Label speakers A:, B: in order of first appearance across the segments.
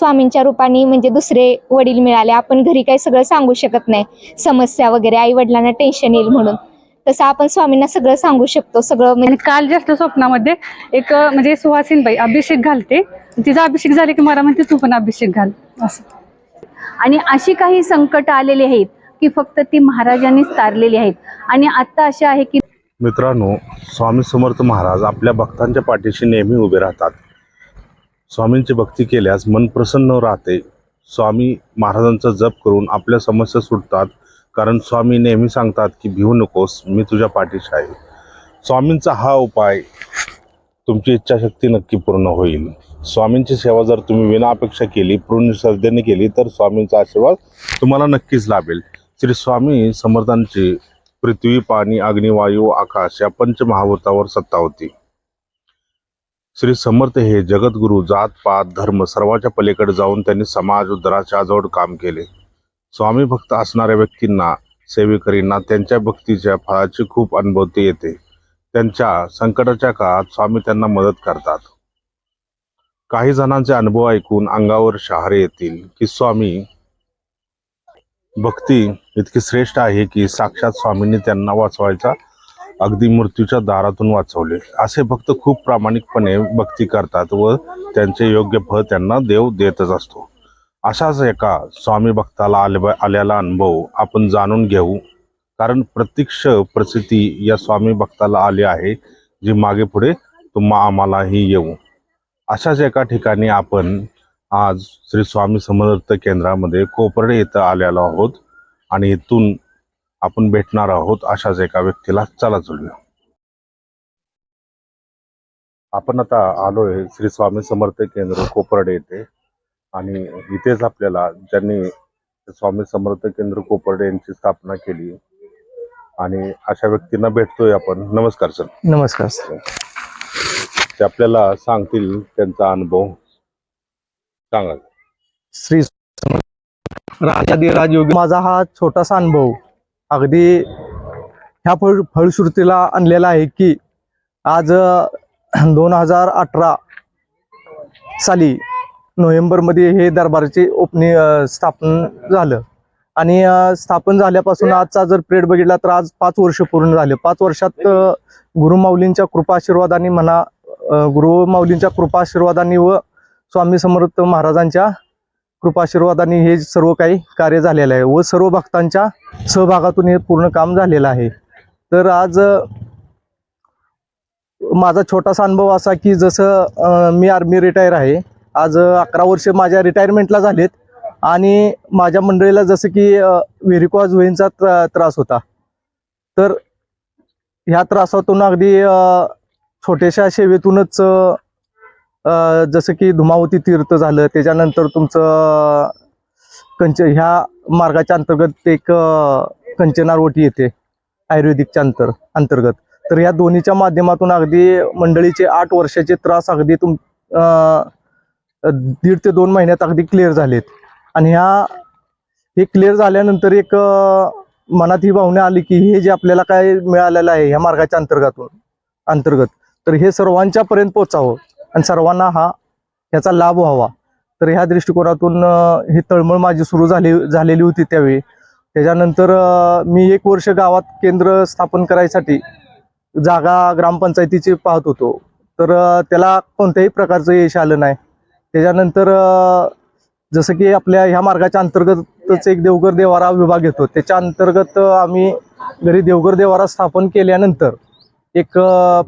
A: स्वामींच्या रूपाने म्हणजे दुसरे वडील मिळाले. आपण घरी काही सगळं सांगू शकत नाही. समस्या वगैरे आई वडिलांना टेन्शन येईल म्हणून. तसं आपण स्वामींना सगळं सांगू शकतो. सगळं म्हणजे
B: काल जास्त स्वप्नामध्ये एक म्हणजे सुहासिनबाई अभिषेक घालते. तिचा अभिषेक झाले की मला म्हणते तू पण अभिषेक घाल. असं.
C: आणि अशी काही संकट आलेली आहेत की फक्त ती महाराजांनीच तारलेली आहेत. आणि आता असे आहे की
D: मित्रांनो स्वामी समर्थ महाराज आपल्या भक्तांच्या पाठीशी नेहमी उभे राहतात. स्वामींची भक्ती केल्यास मन प्रसन्न राहते. स्वामी महाराजांचा जप करून आपल्या समस्या सुटतात कारण स्वामी नेहमी सांगतात की भिवू नकोस मी तुझ्या पाठीशी आहे. स्वामींचा हा उपाय तुमची इच्छाशक्ती नक्की पूर्ण होईल. स्वामींची सेवा जर तुम्ही विना अपेक्षा केली पूर्ण श्रद्धेने केली तर स्वामींचा आशीर्वाद तुम्हाला नक्कीच लाभेल. श्री स्वामी समर्थांची पृथ्वी पाणी अग्निवायू आकाश या पंचमहाभूतावर सत्ता होती. श्री समर्थ हे जगद्गुरु जात पात धर्म सर्वाच्या पलीकडे जाऊन त्यांनी समाज उद्धराच्या आजवळ काम केले. स्वामी भक्त असणाऱ्या व्यक्तींना सेवेकरींना त्यांच्या भक्तीच्या फळाची खूप अनुभवते येते. त्यांच्या संकटाच्या काळात स्वामी त्यांना मदत करतात. काही जणांचे अनुभव ऐकून अंगावर शहारे येतील की स्वामी भक्ती इतकी श्रेष्ठ आहे की साक्षात स्वामींनी त्यांना वाचवायचा अगदी मृत्यूच्या दारातून वाचवले. असे भक्त खूप प्रामाणिकपणे भक्ती करतात व त्यांचे योग्य फळ त्यांना देव देतच असतो. अशाच एका स्वामी भक्ताला आले आलेला अनुभव आपण जाणून घेऊ. कारण प्रत्यक्ष प्रसिद्धी या स्वामी भक्ताला आली आहे जी मागे पुढे तुम्हा आम्हालाही येऊ. अशाच एका ठिकाणी आपण आज श्री स्वामी समर्थ केंद्रामध्ये कोपर्डे येथं आलेलो आहोत. आणि इथून आपण भेटणार आहोत अशाच एका व्यक्तीला. चला चलूया. आपण आता आलोय श्री स्वामी समर्थ केंद्र कोपर्डे येथे. आणि इथेच आपल्याला ज्यांनी स्वामी समर्थ केंद्र कोपर्डे यांची स्थापना केली. आणि अशा व्यक्तींना भेटतोय आपण. नमस्कार सर.
E: नमस्कार सर.
D: ते आपल्याला सांगतील त्यांचा अनुभव. सांगा.
E: श्री राजाधिराज योगी माझा हा छोटासा अनुभव. अगदी ह्या फळ फळश्रुतीला आणलेला आहे की आज दोन हजार अठरा साली नोव्हेंबरमध्ये हे दरबारचे ओपनी स्थापन झालं. आणि स्थापन झाल्यापासून आजचा जर पिरियड बघितला तर आज पाच वर्ष पूर्ण झाले. पाच वर्षात गुरुमाऊलींच्या गुरुमाऊलींच्या कृपाशीर्वादाने म्हणा अ, गुरुमाऊलींच्या कृपाशीर्वादाने व स्वामी समर्थ महाराजांच्या कृपाशीर्वादाने हे सर्व काही कार्य झालेलं आहे व सर्व भक्तांच्या सहभागातून हे पूर्ण काम झालेलं आहे. तर आज माझा छोटासा अनुभव असा की जसं मी आर्मी रिटायर आहे आज अकरा वर्ष माझ्या रिटायरमेंटला झालेत आणि माझ्या मंडळीला जसं की व्हेरिकॉज वेनचा त्रा त्रास होता. तर ह्या त्रासातून अगदी छोट्याशा सेवेतूनच जसं की धुमावती तीर्थ झालं त्याच्यानंतर तुमचं कंच ह्या मार्गाच्या अंतर्गत एक कंचनारवटी येते आयुर्वेदिकच्या अंतर अंतर्गत. तर ह्या दोन्हीच्या माध्यमातून अगदी मंडळीचे आठ वर्षाचे त्रास अगदी तुम दीड ते दोन महिन्यात अगदी क्लिअर झालेत. आणि ह्या हे क्लिअर झाल्यानंतर एक मनात ही भावना आली की हे जे आपल्याला काय मिळालेलं आहे ह्या मार्गाच्या अंतर्गातून अंतर्गत. तर हे सर्वांच्या पर्यंत पोचावं आणि सर्वांना हा ह्याचा लाभ व्हावा. तर ह्या दृष्टिकोनातून ही तळमळ माझी सुरू झाली झालेली होती त्यावेळी. त्याच्यानंतर मी एक वर्ष गावात केंद्र स्थापन करायसाठी जागा ग्रामपंचायतीची पाहत होतो. तर त्याला कोणत्याही प्रकारचं यश आलं नाही. त्याच्यानंतर जसं की आपल्या ह्या मार्गाच्या अंतर्गतच एक देवघर देवारा विभाग येतो. त्याच्या अंतर्गत आम्ही घरी देवघर देवारा स्थापन केल्यानंतर एक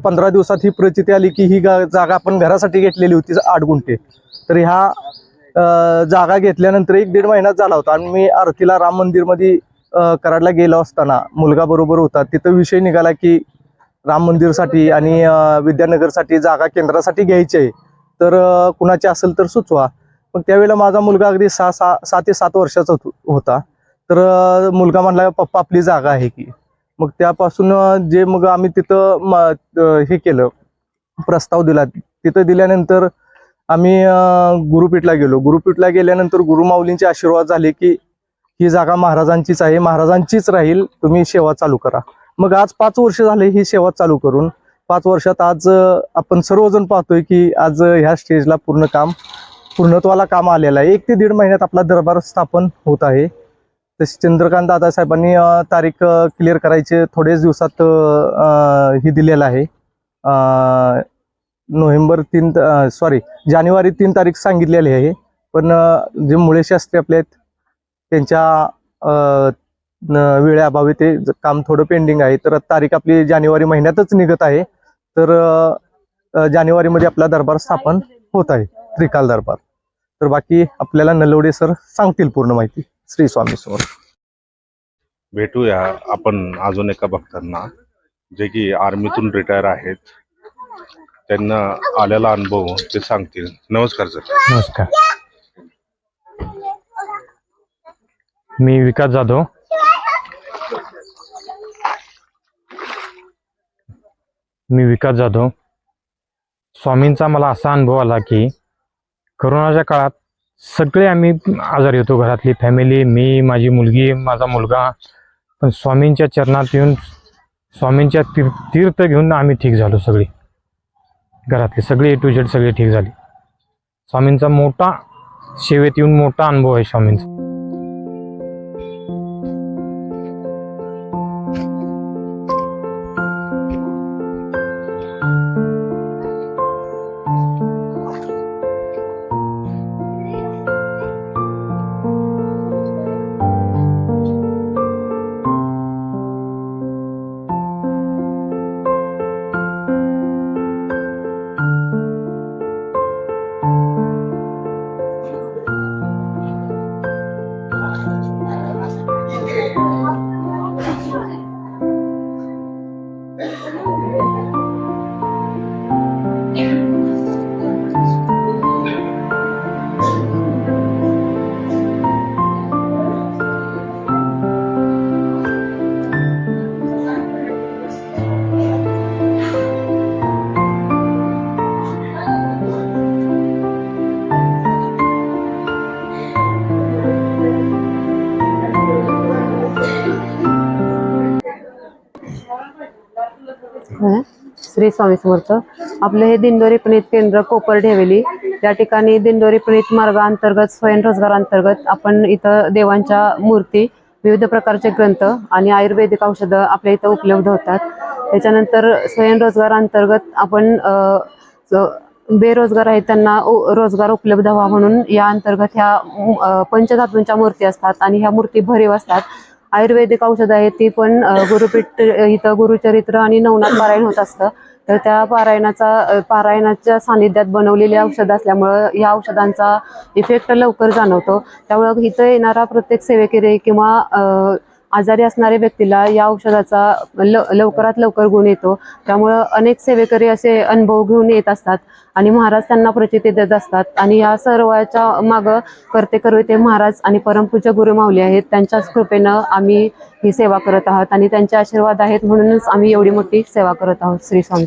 E: पंधरा दिवसात ही परिस्थिती आली की ही जागा आपण घरासाठी घेतलेली होती आठ गुंठे. तर ह्या जागा घेतल्यानंतर एक दीड महिनाच झाला होता आणि मी आरतीला राम मंदिरमध्ये कराडला गेलो असताना. मुलगा बरोबर होता. तिथं विषय निघाला की राम मंदिरसाठी आणि विद्यानगरसाठी जागा केंद्रासाठी घ्यायची आहे. तर कुणाची असेल तर सुचवा. पण त्यावेळेला माझा मुलगा अगदी सहा सहा सात ते सात वर्षाचा होता तर मुलगा म्हणला पप्पा आपली जागा आहे की. मग त्यापासून जे मग आम्ही तिथं म- हे केलं प्रस्ताव दिला तिथं दिल्यानंतर आम्ही गुरुपीठला गेलो. गुरुपीठला गेल्यानंतर गुरुमाऊलींचे आशीर्वाद झाले की ही जागा महाराजांचीच आहे. महाराजांचीच राहील तुम्ही सेवा चालू करा. मग आज पाच वर्ष झाले ही सेवा चालू करून. पाच वर्षात आज आपण सर्वजण पाहतोय की आज ह्या स्टेजला पूर्ण काम पूर्णत्वाला काम आलेलं आहे. एक ते दीड महिन्यात आपला दरबार स्थापन होत आहे. तशी चंद्रकांत दादासाहेबांनी तारीख क्लिअर करायचे थोडेच दिवसात ही दिलेलं आहे. नोव्हेंबर तीन सॉरी जानेवारी तीन तारीख सांगितलेली आहे. पण जे मुळे शास्त्री आपले आहेत त्यांच्या वेळेअभावी ते काम थोडं पेंडिंग आहे. तर तारीख आपली जानेवारी महिन्यातच निघत आहे. तर जानेवारीमध्ये आपला दरबार स्थापन होत आहे. त्रिकाल दरबार. तर बाकी आपल्याला नलवडे सर सांगतील पूर्ण माहिती. श्री स्वामी समोर.
D: भेटूया आपण अजून एका भक्तांना जे की आर्मीतून रिटायर आहेत. त्यांना आलेला अनुभव ते सांगतील. नमस्कार सर.
F: नमस्कार. मी विकास जाधव. मी विकास जाधव. स्वामींचा मला असा अनुभव आला की करोनाच्या काळात सगळे आम्ही आजारी होतो घरातली फॅमिली मी माझी मुलगी माझा मुलगा. पण स्वामींच्या चरणात येऊन स्वामींच्या तीर् तीर्थ घेऊन आम्ही ठीक झालो सगळी. घरातले सगळे ए टू झेड सगळे ठीक झाले. स्वामींचा मोठा सेवेत येऊन मोठा अनुभव आहे स्वामींचा.
G: श्री स्वामी समर्थ. आपलं हे दिंडोरी प्रणित केंद्र कोपर ठेवली. त्या ठिकाणी दिंडोरी प्रणित मार्गाअंतर्गत स्वयंरोजगारांतर्गत आपण इथं देवांच्या मूर्ती विविध प्रकारचे ग्रंथ आणि आयुर्वेदिक औषधं आपल्या इथं उपलब्ध होतात. त्याच्यानंतर स्वयंरोजगारांतर्गत आपण बेरोजगार आहेत त्यांना रोजगार उपलब्ध व्हा म्हणून या अंतर्गत ह्या पंचधातूंच्या मूर्ती असतात आणि ह्या मूर्ती भरीव असतात. आयुर्वेदिक औषधं आहेत ती पण गुरुपीठ इथं गुरुचरित्र आणि नवनाथ पारायण होत असतं. तर त्या पारायणाचा पारायणाच्या सानिध्यात बनवलेली औषधं असल्यामुळं या औषधांचा इफेक्ट लवकर जाणवतो. त्यामुळं इथं येणारा प्रत्येक सेवेकरी किंवा आजारी असणाऱ्या व्यक्तीला या औषधाचा ल लवकरात लवकर गुण येतो. त्यामुळं अनेक सेवेकरी असे अनुभव घेऊन येत असतात आणि महाराज त्यांना प्रचिती देत असतात. आणि या सर्वाच्या मागं करते करते महाराज आणि परमपूज्य गुरु माऊली आहेत. त्यांच्याच कृपेनं आम्ही ही सेवा करत आहोत आणि त्यांचे आशीर्वाद आहेत म्हणूनच आम्ही एवढी मोठी सेवा करत आहोत. श्री स्वामी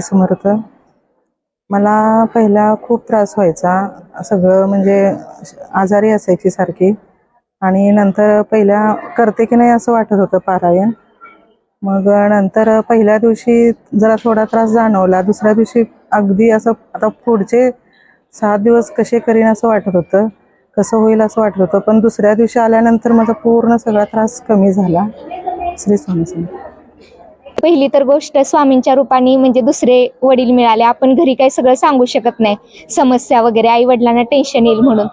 H: स्वामी समर्थ. मला पहिला खूप त्रास व्हायचा. सगळं म्हणजे आजारी असायची सारखी. आणि नंतर पहिल्या करते की नाही असं वाटत होतं पारायण. मग नंतर पहिल्या दिवशी जरा थोडा त्रास जाणवला. दुसऱ्या दिवशी अगदी असं आता पुढचे सात दिवस कसे करीन असं वाटत होतं. कसं होईल असं वाटत होतं. पण दुसऱ्या दिवशी आल्यानंतर माझा पूर्ण सगळा त्रास कमी झाला. श्री स्वामी
A: पहिली तर गोष्ट स्वामींच्या रूपाने म्हणजे दुसरे वडील मिळाले. आपण घरी काही सगळं सांगू शकत नाही. समस्या वगैरे आई वडिलांना टेन्शन येईल म्हणून.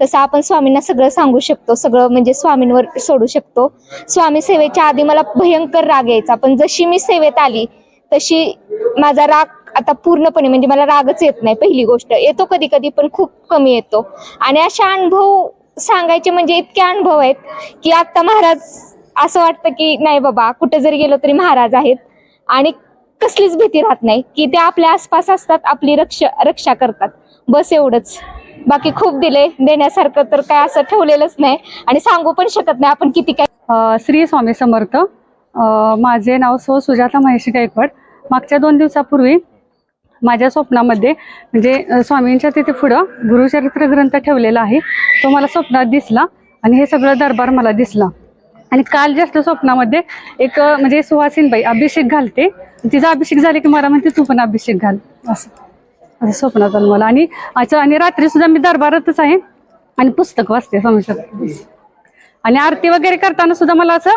A: तसं आपण स्वामींना सगळं सांगू शकतो. सगळं म्हणजे स्वामींवर सोडू शकतो. स्वामी सेवेच्या आधी मला भयंकर राग यायचा. पण जशी मी सेवेत आली तशी माझा राग आता पूर्णपणे म्हणजे मला रागच येत नाही. पहिली गोष्ट. येतो कधी कधी पण खूप कमी येतो. आणि अशा अनुभव सांगायचे म्हणजे इतके अनुभव आहेत की आता महाराज असं वाटतं की नाही बाबा कुठे जरी गेलो तरी महाराज आहेत. आणि कसलीच भीती राहत नाही की ते आपल्या आसपास असतात आपली रक्षा रक्षा करतात. बस एवढंच. बाकी खूप दिले. देण्यासारखं तर काय असं ठेवलेलंच नाही. आणि सांगू पण शकत नाही आपण किती काय
B: श्री स्वामी समर्थ. माझे नाव सो सुजाता महेश गायकवाड. मागच्या दोन दिवसापूर्वी माझ्या स्वप्नामध्ये म्हणजे स्वामींच्या तिथे पुढं गुरुचरित्र ग्रंथ ठेवलेला आहे. तो मला स्वप्नात दिसला आणि हे सगळं दरबार मला दिसला. आणि काल जास्त स्वप्नामध्ये एक म्हणजे सुहासिनबाई अभिषेक घालते. तिचा अभिषेक झाले की मला म्हणते तू पण अभिषेक घाल. असं. असं स्वप्नात आलं मला. आणि अच्छा आणि रात्री सुद्धा मी दरबारातच आहे. आणि पुस्तक वाचते स्वामी आणि आरती वगैरे करताना सुद्धा मला असं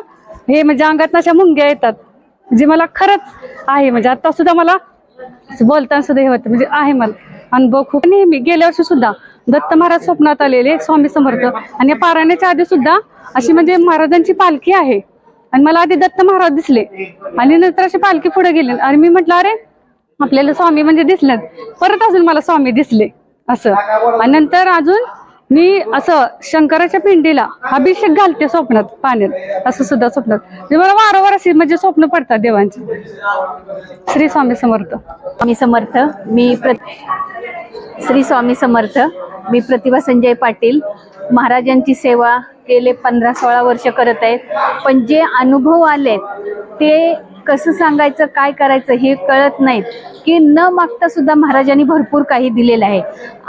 B: हे म्हणजे अंगात अशा मुंग्या येतात. जे मला खरंच आहे. म्हणजे आता सुद्धा मला असं बोलताना सुद्धा हे होतं. म्हणजे आहे मला. अनुभव खूप. नेहमी गेल्या वर्षी सुद्धा दत्त महाराज स्वप्नात आलेले स्वामी समर्थ. आणि या पारायणाच्या आधी सुद्धा अशी म्हणजे महाराजांची पालखी आहे. आणि मला आधी दत्त महाराज दिसले. आणि नंतर अशी पालखी पुढे गेली. आणि मी म्हटलं अरे आपल्याला स्वामी म्हणजे दिसलेत. परत अजून मला स्वामी दिसले. असं. आणि नंतर अजून मी असं शंकराच्या पिंडीला अभिषेक घालते स्वप्नात पाण्यात. असं सुद्धा स्वप्नात. म्हणजे मला वारंवार अशी म्हणजे स्वप्न पडतात देवांची. श्री स्वामी समर्थ.
C: स्वामी समर्थ. मी प्र श्री स्वामी समर्थ मी प्रतिभा संजय पाटील. महाराजांची सेवा गेले पंधरा सोळा वर्ष करत आहेत. पण जे अनुभव आले ते कसं सांगायचं काय करायचं हे कळत नाहीत. की न मागता सुद्धा महाराजांनी भरपूर काही दिलेलं आहे.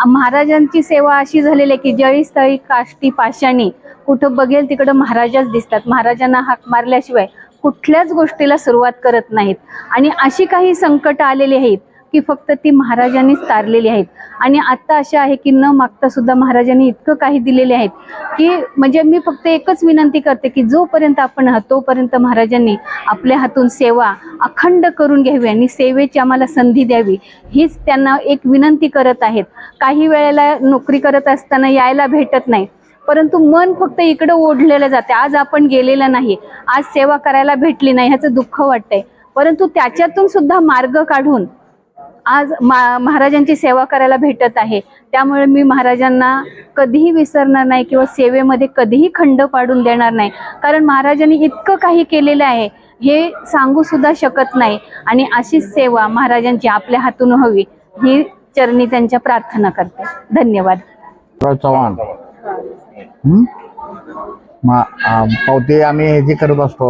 C: महाराजांची सेवा अशी झालेली आहे की जळी स्थळी काष्टी पाषाणी कुठं बघेल तिकडं महाराजाच दिसतात. महाराजांना हाक मारल्याशिवाय कुठल्याच गोष्टीला सुरुवात करत नाहीत. आणि अशी काही संकट आलेली आहेत की फक्त ती महाराजांनीच तारलेली आहेत. आणि आत्ता अशा आहे की न मागता सुद्धा महाराजांनी इतकं काही दिलेले आहेत की म्हणजे मी फक्त एकच विनंती करते की जोपर्यंत आपण आहात तोपर्यंत महाराजांनी आपल्या हातून सेवा अखंड करून घ्यावी आणि सेवेची आम्हाला संधी द्यावी. हीच त्यांना एक विनंती करत आहेत. काही वेळेला नोकरी करत असताना यायला भेटत नाही. परंतु मन फक्त इकडं ओढलेलं जाते. आज आपण गेलेलं नाही. आज सेवा करायला भेटली नाही. ह्याचं दुःख वाटतंय. परंतु त्याच्यातून सुद्धा मार्ग काढून आज मा महाराजांची सेवा करायला भेटत आहे. त्यामुळे मी महाराजांना कधीही विसरणार नाही किंवा सेवेमध्ये कधीही खंड पाडून देणार नाही. कारण महाराजांनी इतकं काही केलेलं आहे हे सांगू सुद्धा शकत नाही. आणि अशीच सेवा महाराजांची आपल्या हातून हवी ही चरणी त्यांच्या प्रार्थना करते. धन्यवाद.
I: चव्हाण. पावते आम्ही हे जे करत असतो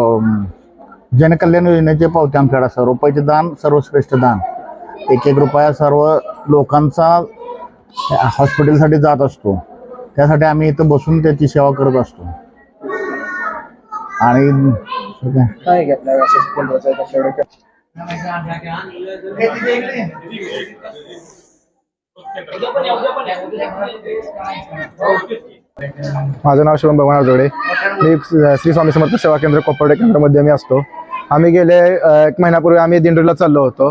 I: जनकल्याण योजनेचे पावते आमच्याकडे असतात. रुपयाचे दान सर्वश्रेष्ठ दान. एक एक रुपया सर्व लोकांचा हॉस्पिटलसाठी जात असतो. त्यासाठी आम्ही इथं बसून त्याची सेवा करत असतो. आणि
J: माझं नाव शिवम भगवान जोडे मी श्री स्वामी समर्थ सेवा केंद्र कोपर्डे केंद्रामध्ये मी असतो. आम्ही गेले एक महिन्यापूर्वी आम्ही दिंडोरीला चाललो होतो.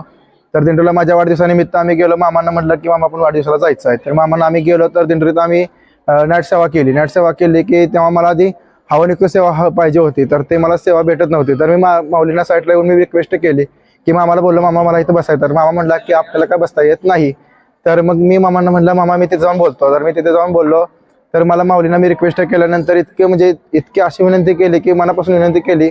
J: तर दिंडोरीला माझ्या वाढदिवसानिमित्त आम्ही गेलो. मामांना म्हटलं की मामा पण वाढदिवसाला जायचं आहे. तर मामांना आम्ही गेलो तर दिंडोरीत आम्ही अ, सेवा केली. नाट सेवा केली की तेव्हा मला आधी हवनियुक्त सेवा ह- पाहिजे होती. तर ते मला सेवा भेटत नव्हती. तर मी मा माऊलींना साईडला येऊन मी रिक्वेस्ट केली की मामाला बोललो मामा मला इथं बसायचं. तर मामा म्हणला की आपल्याला काय बसता येत नाही. तर मग मी मामांना म्हटलं मामा मी तिथे जाऊन बोलतो. तर मी तिथे जाऊन बोललो. तर मला माऊलींना मी रिक्वेस्ट केल्यानंतर इतके म्हणजे इतकी अशी विनंती केली की मनापासून विनंती केली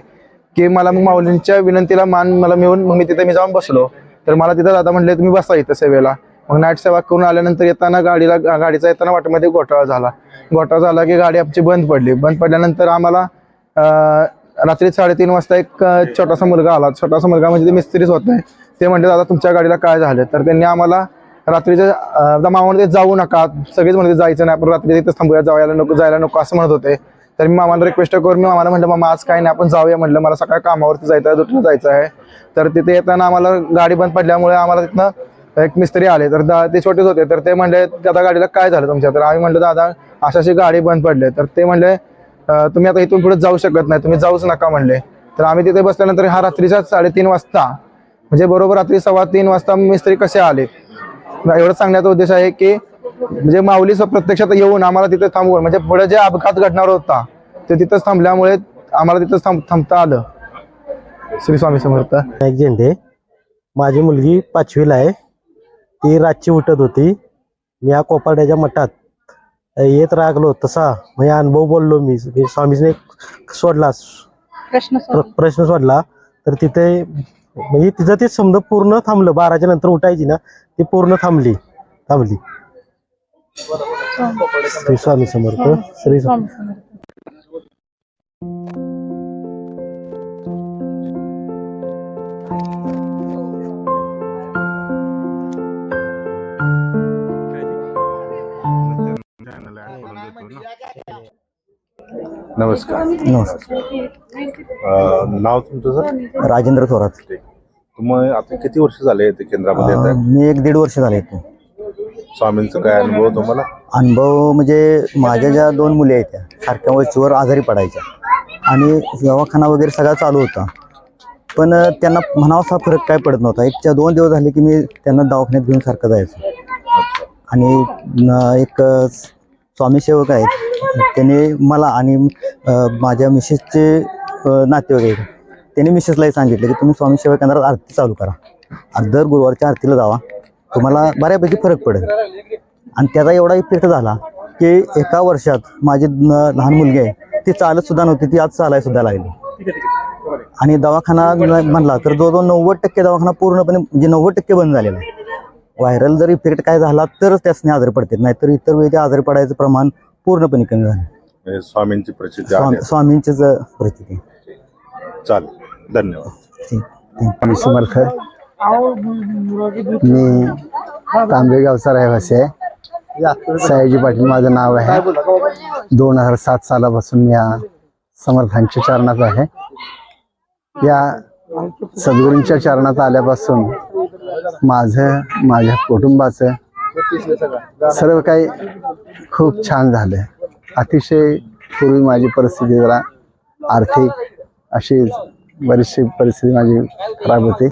J: की मला मग माऊलींच्या विनंतीला मान मला मिळून मग मी तिथे मी जाऊन बसलो. तर मला तिथं दादा म्हणले तुम्ही बसा इथं सेवेला. मग नाईट सेवा करून आल्यानंतर येताना गाडीला गाडीचा येताना वाटेमध्ये घोटाळा झाला. घोटाळा झाला की गाडी आमची बंद पडली. बंद पडल्यानंतर आम्हाला रात्री साडेतीन वाजता एक छोटासा मुलगा आला. छोटासा मुलगा म्हणजे ते मिस्त्रीच होत नाही. ते म्हणले दादा तुमच्या गाडीला काय झालं? तर त्यांनी आम्हाला रात्रीच्या मामा म्हणते जाऊ नका. सगळेच म्हणते जायचं नाही. आपण रात्री तिथंच थांबूया. जायला नको जायला नको असं म्हणत होते. तर मी मामाला रिक्वेस्ट करून मी मामाला म्हटलं मामा आज काय नाही आपण जाऊया. म्हटलं मला सकाळी कामावरती जायचं आहे दुसरं जायचं आहे. तर तिथे येताना आम्हाला गाडी बंद पडल्यामुळे आम्हाला तिथनं एक मिस्त्री आले. तर ते छोटेच होते. तर ते म्हणले दादा गाडीला काय झालं तुमच्या? तर आम्ही म्हणलं दादा अशाशी गाडी बंद पडले. तर ते म्हणले तुम्ही आता इथून पुढे जाऊ शकत नाही तुम्ही जाऊच नका म्हणले. तर आम्ही तिथे बसल्यानंतर हा रात्रीचा साडेतीन वाजता म्हणजे बरोबर रात्री सव्वा तीन वाजता मिस्त्री कसे आले? एवढं सांगण्याचा उद्देश आहे की म्हणजे माऊली प्रत्यक्षात येऊन आम्हाला तिथे थांबवून म्हणजे पुढे जे अपघात घडणार होता ते तिथंच थांबल्यामुळे आम्हाला तिथंच थांब थांबता आलं. श्री स्वामी समर्थ.
K: एक झेंडे. माझी मुलगी पाचवीला आहे. ती रातची उठत होती. मी या कोपाड्याच्या मठात येत रागलो. तसा म्हणजे अनुभव बोललो मी. स्वामीजीने सोडला.
B: प्रश्न
K: प्र- प्रश्न सोडला. तर तिथे म्हणजे तिचं ते समजा पूर्ण थांबलं. बाराच्या नंतर उठायची ना ती पूर्ण थांबली. थांबली.
L: श्री स्वामी समर्थ श्री स्वामी
D: नमस्कार.
L: नमस्कार.
D: अं, नाव तुमचं सर?
L: राजेंद्र थोरात.
D: तुम्ही आता किती वर्ष झाले ते केंद्रामध्ये येत आहे
L: मी एक दीड वर्ष झाले इथे.
D: स्वामींचा काय अनुभव तुम्हाला?
L: अनुभव म्हणजे माझ्या ज्या दोन मुली आहेत त्या सारख्या वयचीवर आजारी पडायच्या. आणि दवाखाना वगैरे सगळा चालू होता. पण त्यांना म्हणावासा फरक काय पडत नव्हता. एक त्या दोन दिवस झाले की मी त्यांना दवाखान्यात घेऊन सारखं जायचो. आणि एक स्वामीसेवक स्वामी सेवक आहेत. त्याने मला आणि माझ्या मिसेसचे अ, नातेवाईक आहेत. त्यांनी मिसेसलाही सांगितलं की तुम्ही स्वामी सेवा केंद्रात आरती चालू करा. दर गुरुवारच्या आरतीला जावा. तुम्हाला बऱ्यापैकी फरक पडेल. आणि त्याचा एवढा इफेक्ट झाला की एका वर्षात माझी लहान मुलगी आहे ती चालत सुद्धा नव्हती ती आज चालाय सुद्धा लागली. आणि दवाखाना म्हणला तर जवळजवळ नव्वद टक्के दवाखाना पूर्णपणे म्हणजे नव्वद टक्के बंद झालेला आहे. व्हायरल जर इफेक्ट काय झाला तरच त्यासने आजारी पडतात नाहीतर इतर वेळी ते आजारी पडायचं प्रमाण पूर्णपणे कमी झालं.
D: स्वामींची प्रसिद्धी
L: स्वामी स्वामींचीच परिस्थिती
D: चालेल. धन्यवाद.
M: समर्थ मी तांबे गावचा रहिवासी आहे. सयाजी पाटील माझं नाव आहे. दोन हजार सात सालापासून या समर्थांच्या चरणात आहे. या सद्गुरूंच्या चरणात आल्यापासून माझं माझ्या कुटुंबाचं सर्व काही खूप छान झालं अतिशय पूर्वी माझी परिस्थिती जरा आर्थिक अशी बरीचशी परिस्थिती माझी खराब होती.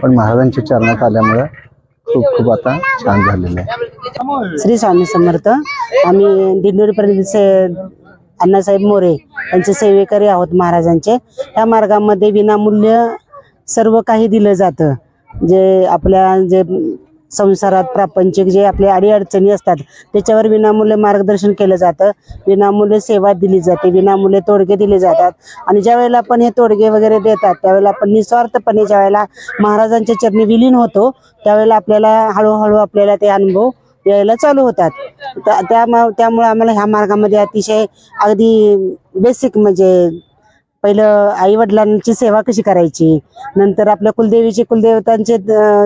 M: पण महाराजांच्या चरणात आल्यामुळं खूप खूप आता छान झालेलं आहे.
N: श्री स्वामी समर्थ. आम्ही दिंडोरीपर्यंत से अण्णासाहेब मोरे यांचे सेवेकरी आहोत महाराजांचे. त्या मार्गामध्ये विनामूल्य सर्व काही दिलं जातं. जे आपल्या जे संसारात प्रापंचिक जे आपले अडीअडचणी असतात त्याच्यावर विनामूल्य मार्गदर्शन केलं जातं. विनामूल्य सेवा दिली जाते विनामूल्य तोडगे दिले जातात. आणि ज्या वेळेला आपण हे तोडगे वगैरे देतात त्यावेळेला आपण निस्वार्थपणे ज्या वेळेला महाराजांच्या चरणी विलीन होतो त्यावेळेला आपल्याला हळूहळू आपल्याला ते अनुभव यायला चालू होतात. त्या त्यामुळे त्यामुळे आम्हाला ह्या मार्गामध्ये अतिशय अगदी बेसिक म्हणजे पहिलं आई वडिलांची सेवा कशी करायची? नंतर आपल्या कुलदेवीची कुलदेवतांची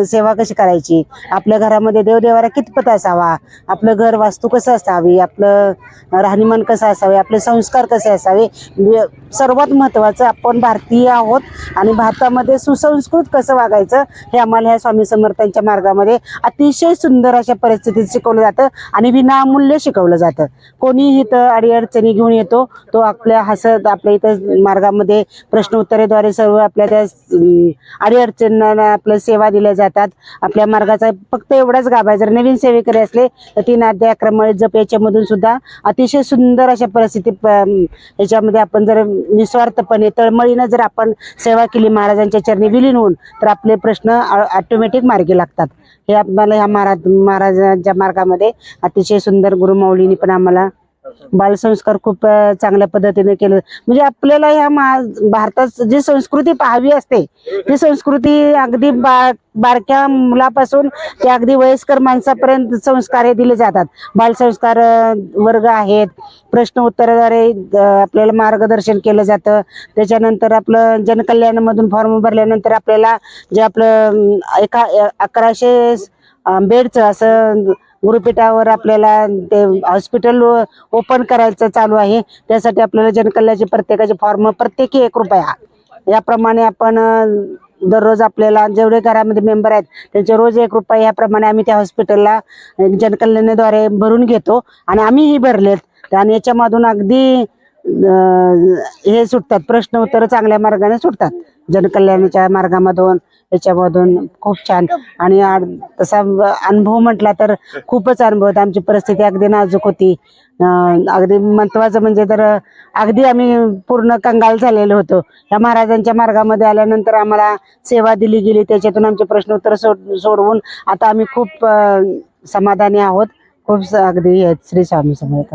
N: सेवा कशी करायची? आपल्या घरामध्ये देवदेवाला कितपत असावा? आपलं घर वास्तू कसं असावी? आपलं राहणीमान कसं असावे? आपले संस्कार कसे असावे? म्हणजे सर्वात महत्त्वाचं आपण भारतीय आहोत आणि भारतामध्ये सुसंस्कृत कसं वागायचं हे आम्हाला ह्या स्वामी समर्थांच्या मार्गामध्ये अतिशय सुंदर अशा परिस्थितीत शिकवलं जातं आणि विनामूल्य शिकवलं जातं. कोणीही इथं अडीअडचणी घेऊन येतो तो आपल्या हसत आपल्या इथं मार्ग प्रश्न उत्तरेद्वारे सर्व आपल्या त्या अडीअडचणींना आपल्या सेवा दिल्या जातात. आपल्या मार्गाचा फक्त एवढाच गाभा आहे. जर नवीन सेवेकरी असले तर तीन अध्याय अक्रमळे जप याच्यामधून सुद्धा अतिशय सुंदर अशा परिस्थिती याच्यामध्ये आपण जर निस्वार्थपणे तळमळीनं जर आपण सेवा केली महाराजांच्या चरणी विलीन होऊन तर आपले प्रश्न ऑटोमॅटिक मार्गी लागतात. हे आम्हाला ह्या महाराज महाराजांच्या मार्गामध्ये अतिशय सुंदर गुरुमाऊलींनी पण आम्हाला बालसंस्कार खूप चांगल्या पद्धतीने केलं. म्हणजे आपल्याला ह्या भारतात जी संस्कृती पाहावी असते ती संस्कृती अगदी बा बारक्या मुलापासून ते अगदी वयस्कर माणसापर्यंत संस्कार हे दिले जातात. बालसंस्कार वर्ग आहेत. प्रश्न उत्तराद्वारे आपल्याला मार्गदर्शन केलं जातं. त्याच्यानंतर आपलं जनकल्याणमधून फॉर्म भरल्यानंतर आपल्याला जे आपलं एका अकराशे बेडचं असं गुरुपीठावर आपल्याला ते हॉस्पिटल ओपन करायचं चालू आहे. त्यासाठी आपल्याला जनकल्याचे प्रत्येकाचे फॉर्म प्रत्येकी एक रुपया. याप्रमाणे आपण दररोज आपल्याला जेवढे घरामध्ये मेंबर आहेत त्यांचे रोज एक रुपया याप्रमाणे आम्ही त्या हॉस्पिटलला जनकल्याणाद्वारे भरून घेतो आणि आम्हीही भरलेत. आणि याच्यामधून अगदी हे सुटतात प्रश्न उत्तर चांगल्या मार्गाने सुटतात. जनकल्याणाच्या मार्गामधून याच्यामधून खूप छान. आणि तसा अनुभव म्हटला तर खूपच अनुभव होता. आमची परिस्थिती अगदी नाजूक होती. अगदी महत्वाचं म्हणजे तर अगदी आम्ही पूर्ण कंगाल झालेलो होतो. या महाराजांच्या मार्गामध्ये आल्यानंतर आम्हाला सेवा दिली गेली. त्याच्यातून आमचे प्रश्न उत्तर सोड सोडवून आता आम्ही खूप समाधानी आहोत. खूप स- अगदी हे श्री स्वामी समर्थ.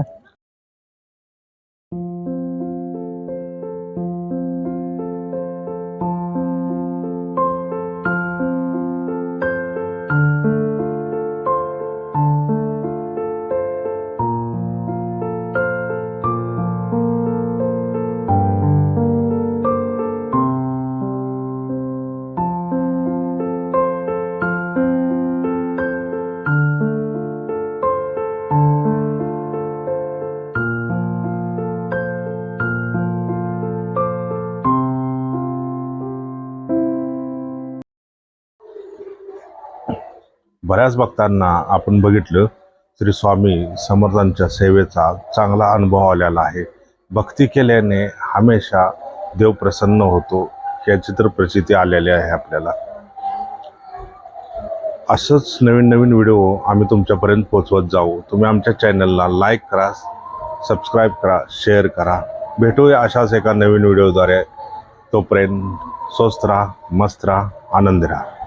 D: बऱ्याच भक्तांना आपण बघितलं श्री स्वामी समर्थांच्या सेवेचा चांगला अनुभव आलेला आहे. भक्ती केल्याने हमेशा देव प्रसन्न होतो याची तर प्रचिती आलेली आहे आपल्याला. असंच नवीन नवीन व्हिडिओ आम्ही तुमच्यापर्यंत पोचवत जाऊ. तुम्ही आमच्या चॅनलला लाईक करा सबस्क्राईब करा शेअर करा. भेटूया अशाच एका नवीन व्हिडिओद्वारे. तोपर्यंत स्वस्त राहा मस्त राहा आनंदी राहा.